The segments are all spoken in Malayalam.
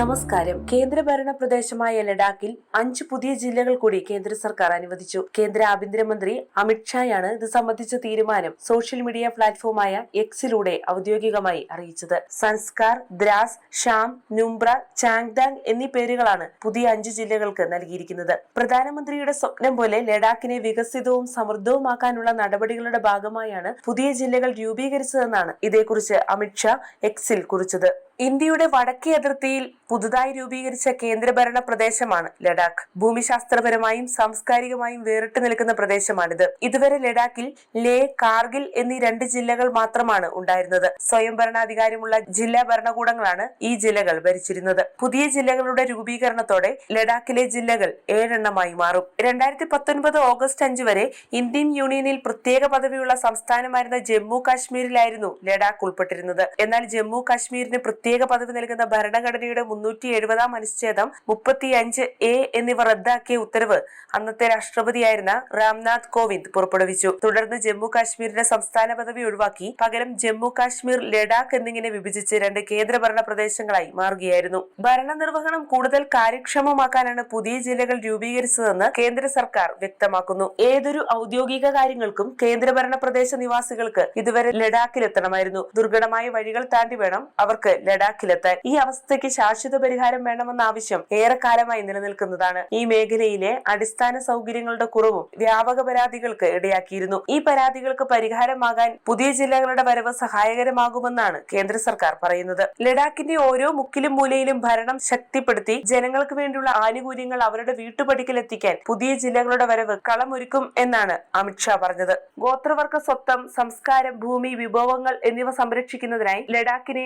നമസ്കാരം. കേന്ദ്രഭരണ പ്രദേശമായ ലഡാക്കിൽ അഞ്ച് പുതിയ ജില്ലകൾ കൂടി കേന്ദ്ര സർക്കാർ അനുവദിച്ചു. കേന്ദ്ര ആഭ്യന്തരമന്ത്രി അമിത്ഷായാണ് ഇത് സംബന്ധിച്ച തീരുമാനം സോഷ്യൽ മീഡിയ പ്ലാറ്റ്ഫോമായ എക്സിലൂടെ ഔദ്യോഗികമായി അറിയിച്ചത്. സംസ്കാർ ദ്രാസ് ഷാം നുംബ്ര ചാങ്ദാങ് എന്നീ പേരുകളാണ് പുതിയ അഞ്ച് ജില്ലകൾക്ക് നൽകിയിരിക്കുന്നത്. പ്രധാനമന്ത്രിയുടെ സ്വപ്നം പോലെ ലഡാക്കിനെ വികസിതവും സമൃദ്ധവുമാക്കാനുള്ള നടപടികളുടെ ഭാഗമായാണ് പുതിയ ജില്ലകൾ രൂപീകരിച്ചതെന്നാണ് ഇതേക്കുറിച്ച് അമിത്ഷാ എക്സിൽ കുറിച്ചത്. ഇന്ത്യയുടെ വടക്കേ അതിർത്തിയിൽ പുതുതായി രൂപീകരിച്ച കേന്ദ്രഭരണ പ്രദേശമാണ് ലഡാക്ക്. ഭൂമിശാസ്ത്രപരമായും സാംസ്കാരികമായും വേറിട്ട് നിൽക്കുന്ന പ്രദേശമാണിത്. ഇതുവരെ ലഡാക്കിൽ ലേ കാർഗിൽ എന്നീ രണ്ട് ജില്ലകൾ മാത്രമാണ് ഉണ്ടായിരുന്നത്. സ്വയം ഭരണാധികാരമുള്ള ജില്ലാ ഭരണകൂടങ്ങളാണ് ഈ ജില്ലകൾ ഭരിച്ചിരുന്നത്. പുതിയ ജില്ലകളുടെ രൂപീകരണത്തോടെ ലഡാക്കിലെ ജില്ലകൾ ഏഴെണ്ണമായി മാറും. രണ്ടായിരത്തി പത്തൊൻപത് ഓഗസ്റ്റ് അഞ്ച് വരെ ഇന്ത്യൻ യൂണിയനിൽ പ്രത്യേക പദവിയുള്ള സംസ്ഥാനമായിരുന്ന ജമ്മു കാശ്മീരിലായിരുന്നു ലഡാക്ക് ഉൾപ്പെട്ടിരുന്നത്. എന്നാൽ ജമ്മു കാശ്മീരിന് പ്രത്യേക പദവി നൽകുന്ന ഭരണഘടനയുടെ മുന്നൂറ്റി എഴുപതാം അനുച്ഛേദം മുപ്പത്തിയഞ്ച് എ എന്നിവ റദ്ദാക്കിയ ഉത്തരവ് അന്നത്തെ രാഷ്ട്രപതിയായിരുന്ന രാംനാഥ് കോവിന്ദ് പുറപ്പെടുവിച്ചു. തുടർന്ന് ജമ്മു കാശ്മീരിന്റെ സംസ്ഥാന പദവി ഒഴിവാക്കി പകരം ജമ്മു കാശ്മീർ ലഡാക്ക് എന്നിങ്ങനെ വിഭജിച്ച് രണ്ട് കേന്ദ്രഭരണ പ്രദേശങ്ങളായി മാറുകയായിരുന്നു. ഭരണനിർവഹണം കൂടുതൽ കാര്യക്ഷമമാക്കാനാണ് പുതിയ ജില്ലകൾ രൂപീകരിച്ചതെന്ന് കേന്ദ്ര സർക്കാർ വ്യക്തമാക്കുന്നു. ഏതൊരു ഔദ്യോഗിക കാര്യങ്ങൾക്കും കേന്ദ്രഭരണ പ്രദേശ നിവാസികൾക്ക് ഇതുവരെ ലഡാക്കിലെത്തണമായിരുന്നു. ദുർഘടമായ വഴികൾ താണ്ടി വേണം അവർക്ക് ലഡാക്കിലെത്താൻ ഈ അവസ്ഥയ്ക്ക് ശാശ്വത പരിഹാരം വേണമെന്ന ആവശ്യം ഏറെക്കാലമായി നിലനിൽക്കുന്നതാണ്. ഈ മേഖലയിലെ അടിസ്ഥാന സൗകര്യങ്ങളുടെ കുറവും വ്യാപക പരാതികൾക്ക് ഇടയാക്കിയിരുന്നു. ഈ പരാതികൾക്ക് പരിഹാരമാകാൻ പുതിയ ജില്ലകളുടെ വരവ് സഹായകരമാകുമെന്നാണ് കേന്ദ്ര സർക്കാർ പറയുന്നത്. ലഡാക്കിന്റെ ഓരോ മുക്കിലും മൂലയിലും ഭരണം ശക്തിപ്പെടുത്തി ജനങ്ങൾക്ക് വേണ്ടിയുള്ള ആനുകൂല്യങ്ങൾ അവരുടെ വീട്ടുപടിക്കൽ എത്തിക്കാൻ പുതിയ ജില്ലകളുടെ വരവ് കളമൊരുക്കും എന്നാണ് അമിത്ഷാ പറഞ്ഞത്. ഗോത്രവർഗ സ്വത്തം സംസ്കാരം ഭൂമി വിഭവങ്ങൾ എന്നിവ സംരക്ഷിക്കുന്നതിനായി ലഡാക്കിനെ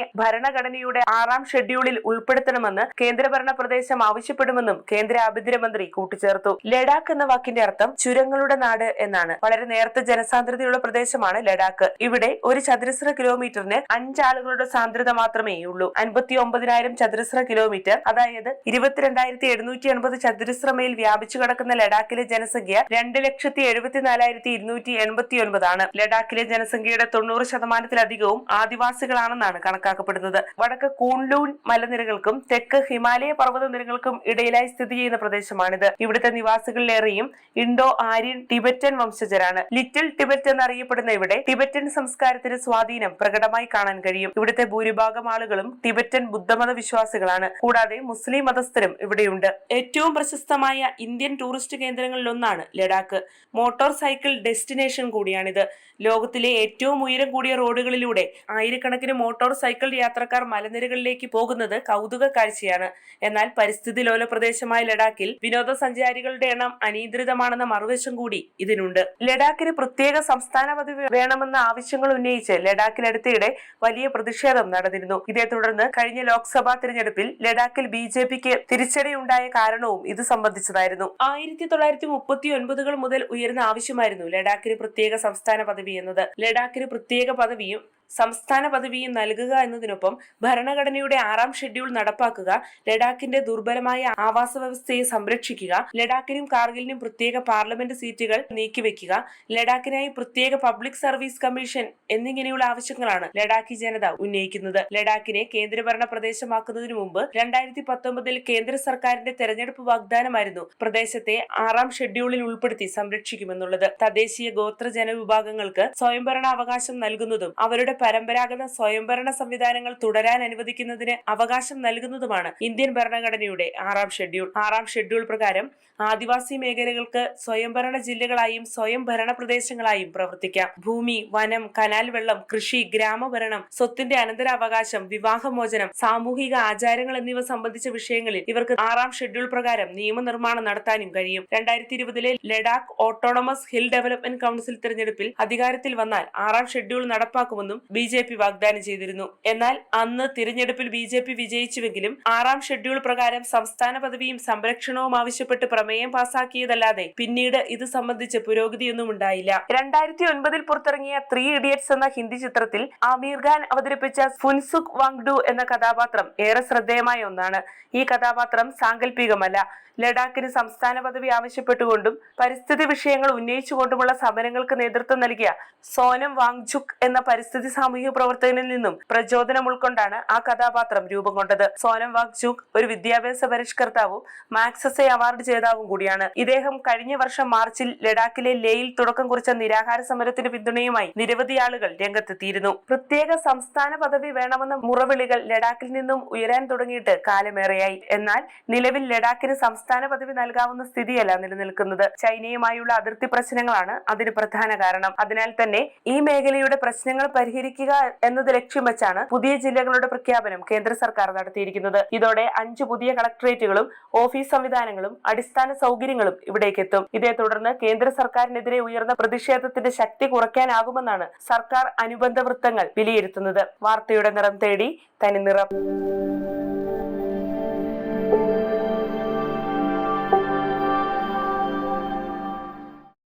ഭരണഘടനയുടെ ആറാം ഷെഡ്യൂളിൽ ഉൾപ്പെടുത്തണമെന്ന് കേന്ദ്രഭരണ പ്രദേശം ആവശ്യപ്പെടുമെന്നും കേന്ദ്ര ആഭ്യന്തരമന്ത്രി കൂട്ടിച്ചേർത്തു. ലഡാക്ക് എന്ന വാക്കിന്റെ അർത്ഥം ചുരങ്ങളുടെ നാട് എന്നാണ്. വളരെ നേരത്തെ ജനസാന്ദ്രതയുള്ള പ്രദേശമാണ് ലഡാക്ക്. ഇവിടെ ഒരു ചതുരശ്ര കിലോമീറ്ററിന് അഞ്ചാളുകളുടെ സാന്ദ്രത മാത്രമേ ഉള്ളൂ അൻപത്തി ഒമ്പതിനായിരം ചതുരശ്ര കിലോമീറ്റർ അതായത് ഇരുപത്തിരണ്ടായിരത്തി എഴുന്നൂറ്റി എൺപത് ചതുരശ്ര മൈൽ വ്യാപിച്ചു കിടക്കുന്ന ലഡാക്കിലെ ജനസംഖ്യ രണ്ട് ലക്ഷത്തി എഴുപത്തിനാലായിരത്തി ഇരുന്നൂറ്റി എൺപത്തി ഒൻപതാണ് ലഡാക്കിലെ ജനസംഖ്യയുടെ തൊണ്ണൂറ് ശതമാനത്തിലധികവും ആദിവാസികളാണെന്നാണ് കണക്കാക്കപ്പെടുന്നത്. വടക്ക് കൂൺലൂൺ മലനിരകൾക്കും തെക്ക് ഹിമാലയ പർവത നിരകൾക്കും ഇടയിലായി സ്ഥിതി ചെയ്യുന്ന പ്രദേശമാണിത്. ഇവിടുത്തെ നിവാസികളിലേറെയും ഇൻഡോ ആര്യൻ ടിബറ്റൻ വംശജരാണ്. ലിറ്റിൽ ടിബറ്റ് എന്നറിയപ്പെടുന്ന ഇവിടെ ടിബറ്റൻ സംസ്കാരത്തിന് സ്വാധീനം പ്രകടമായി കാണാൻ കഴിയും. ഇവിടുത്തെ ഭൂരിഭാഗം ആളുകളും ടിബറ്റൻ ബുദ്ധമത വിശ്വാസികളാണ് കൂടാതെ മുസ്ലിം മതസ്ഥരും ഇവിടെയുണ്ട്. ഏറ്റവും പ്രശസ്തമായ ഇന്ത്യൻ ടൂറിസ്റ്റ് കേന്ദ്രങ്ങളിലൊന്നാണ് ലഡാക്ക്. മോട്ടോർ സൈക്കിൾ ഡെസ്റ്റിനേഷൻ കൂടിയാണിത്. ലോകത്തിലെ ഏറ്റവും ഉയരം കൂടിയ റോഡുകളിലൂടെ ആയിരക്കണക്കിന് മോട്ടോർ സൈക്കിൾ യാത്രക്കാർ മലനിരകളിലേക്ക് പോകുന്നത് കൗതുക കാഴ്ചയാണ്. എന്നാൽ പരിസ്ഥിതി ലോല പ്രദേശമായ ലഡാക്കിൽ വിനോദസഞ്ചാരികളുടെ എണ്ണം അനിയന്ത്രിതമാണെന്ന മറുവശം കൂടി ഇതിനുണ്ട്. ലഡാക്കിന് പ്രത്യേക സംസ്ഥാന പദവി വേണമെന്ന ആവശ്യങ്ങൾ ഉന്നയിച്ച് ലഡാക്കിലടുത്തിടെ വലിയ പ്രതിഷേധം നടന്നിരുന്നു. ഇതേ തുടർന്ന് കഴിഞ്ഞ ലോക്സഭാ തിരഞ്ഞെടുപ്പിൽ ലഡാക്കിൽ ബി ജെ പിക്ക് തിരിച്ചടിയുണ്ടായ കാരണവും ഇത് സംബന്ധിച്ചതായിരുന്നു. ആയിരത്തി തൊള്ളായിരത്തി മുപ്പത്തി ഒൻപതുകൾ മുതൽ ഉയർന്ന ആവശ്യമായിരുന്നു ലഡാക്കിന് പ്രത്യേക സംസ്ഥാന പദവി എന്നത്. ലഡാക്കിന് പ്രത്യേക പദവിയും സംസ്ഥാന പദവിയും നൽകുക എന്നതിനൊപ്പം ഭരണഘടനയുടെ ആറാം ഷെഡ്യൂൾ നടപ്പാക്കുക ലഡാക്കിന്റെ ദുർബലമായ ആവാസ വ്യവസ്ഥയെ സംരക്ഷിക്കുക ലഡാക്കിനും കാർഗിലിനും പ്രത്യേക പാർലമെന്റ് സീറ്റുകൾ നീക്കിവെക്കുക ലഡാക്കിനായി പ്രത്യേക പബ്ലിക് സർവീസ് കമ്മീഷൻ എന്നിങ്ങനെയുള്ള ആവശ്യങ്ങളാണ് ലഡാക്കി ജനത ഉന്നയിക്കുന്നത്. ലഡാക്കിനെ കേന്ദ്രഭരണ പ്രദേശമാക്കുന്നതിനു മുമ്പ് രണ്ടായിരത്തി പത്തൊമ്പതിൽ കേന്ദ്ര സർക്കാരിന്റെ തെരഞ്ഞെടുപ്പ് വാഗ്ദാനമായിരുന്നു പ്രദേശത്തെ ആറാം ഷെഡ്യൂളിൽ ഉൾപ്പെടുത്തി സംരക്ഷിക്കുമെന്നുള്ളത്. തദ്ദേശീയ ഗോത്ര ജനവിഭാഗങ്ങൾക്ക് സ്വയംഭരണാവകാശം നൽകുന്നതും അവരുടെ പരമ്പരാഗത സ്വയംഭരണ സംവിധാനങ്ങൾ തുടരാൻ അനുവദിക്കുന്നതിന് അവകാശം നൽകുന്നതുമാണ് ഇന്ത്യൻ ഭരണഘടനയുടെ ആറാം ഷെഡ്യൂൾ. ആറാം ഷെഡ്യൂൾ പ്രകാരം ആദിവാസി മേഖലകൾക്ക് സ്വയംഭരണ ജില്ലകളായും സ്വയം ഭരണ പ്രദേശങ്ങളായും പ്രവർത്തിക്കാം. ഭൂമി വനം കനാൽ വെള്ളം കൃഷി ഗ്രാമഭരണം സ്വത്തിന്റെ അനന്തരാവകാശം വിവാഹമോചനം സാമൂഹിക ആചാരങ്ങൾ എന്നിവ സംബന്ധിച്ച വിഷയങ്ങളിൽ ഇവർക്ക് ആറാം ഷെഡ്യൂൾ പ്രകാരം നിയമനിർമ്മാണം നടത്താനും കഴിയും. രണ്ടായിരത്തി ഇരുപതിലെ Ladakh autonomous hill development council തെരഞ്ഞെടുപ്പിൽ അധികാരത്തിൽ വന്നാൽ ആറാം ഷെഡ്യൂൾ നടപ്പാക്കുമെന്നും ബി ജെ പി വാഗ്ദാനം ചെയ്തിരുന്നു. എന്നാൽ അന്ന് തിരഞ്ഞെടുപ്പിൽ ബി ജെ പി വിജയിച്ചുവെങ്കിലും ആറാം ഷെഡ്യൂൾ പ്രകാരം സംസ്ഥാന പദവിയും സംരക്ഷണവും ആവശ്യപ്പെട്ട് പ്രമേയം പാസാക്കിയതല്ലാതെ പിന്നീട് ഇത് സംബന്ധിച്ച് പുരോഗതിയൊന്നും ഉണ്ടായില്ല. രണ്ടായിരത്തി ഒൻപതിൽ പുറത്തിറങ്ങിയ ത്രീ ഇഡിയറ്റ്സ് എന്ന ഹിന്ദി ചിത്രത്തിൽ ആമീർ ഖാൻ അവതരിപ്പിച്ച ഫുൻസുഖ് വാങ്ഡു എന്ന കഥാപാത്രം ഏറെ ശ്രദ്ധേയമായ ഒന്നാണ്. ഈ കഥാപാത്രം സാങ്കല്പികമല്ല ലഡാക്കിന് സംസ്ഥാന പദവി ആവശ്യപ്പെട്ടുകൊണ്ടും പരിസ്ഥിതി വിഷയങ്ങൾ ഉന്നയിച്ചുകൊണ്ടുമുള്ള സമരങ്ങൾക്ക് നേതൃത്വം നൽകിയ സോനം വാങ്ചുക് എന്ന പരിസ്ഥിതി സാമൂഹ്യ പ്രവർത്തകനിൽ നിന്നും പ്രചോദനം ഉൾക്കൊണ്ടാണ് ആ കഥാപാത്രം രൂപം കൊണ്ടത്. സോനം വാങ്ചുക് ഒരു വിദ്യാഭ്യാസ പരിഷ്കർത്താവും മാക്സസെ അവാർഡ് ജേതാവും കൂടിയാണ്. ഇദ്ദേഹം കഴിഞ്ഞ വർഷം മാർച്ചിൽ ലഡാക്കിലെ ലേയിൽ തുടക്കം കുറിച്ച നിരാഹാര സമരത്തിന് പിന്തുണയുമായി നിരവധി ആളുകൾ രംഗത്തെത്തിയിരുന്നു. പ്രത്യേക സംസ്ഥാന പദവി വേണമെന്ന മുറവിളികൾ ലഡാക്കിൽ നിന്നും ഉയരാൻ തുടങ്ങിയിട്ട് കാലമേറെയായി. എന്നാൽ നിലവിൽ ലഡാക്കിന് സംസ്ഥാന പദവി നൽകാവുന്ന സ്ഥിതിയല്ല നിലനിൽക്കുന്നത്. ചൈനയുമായുള്ള അതിർത്തി പ്രശ്നങ്ങളാണ് അതിന് പ്രധാന കാരണം. അതിനാൽ തന്നെ ഈ മേഖലയുടെ പ്രശ്നങ്ങൾ പരിഹരിക്കുക എന്നത് ലക്ഷ്യം വെച്ചാണ് പുതിയ ജില്ലകളുടെ പ്രഖ്യാപനം കേന്ദ്ര സർക്കാർ നടത്തിയിരിക്കുന്നത്. ഇതോടെ അഞ്ച് പുതിയ കളക്ടറേറ്റുകളും ഓഫീസ് സംവിധാനങ്ങളും അടിസ്ഥാന സൗകര്യങ്ങളും ഇവിടേക്ക് എത്തും. ഇതേ തുടർന്ന് കേന്ദ്ര സർക്കാരിനെതിരെ ഉയർന്ന പ്രതിഷേധത്തിന്റെ ശക്തി കുറയ്ക്കാനാകുമെന്നാണ് സർക്കാർ അനുബന്ധ വൃത്തങ്ങൾ വിലയിരുത്തുന്നത്. വാർത്തയുടെ നിറം തേടി തനി നിറം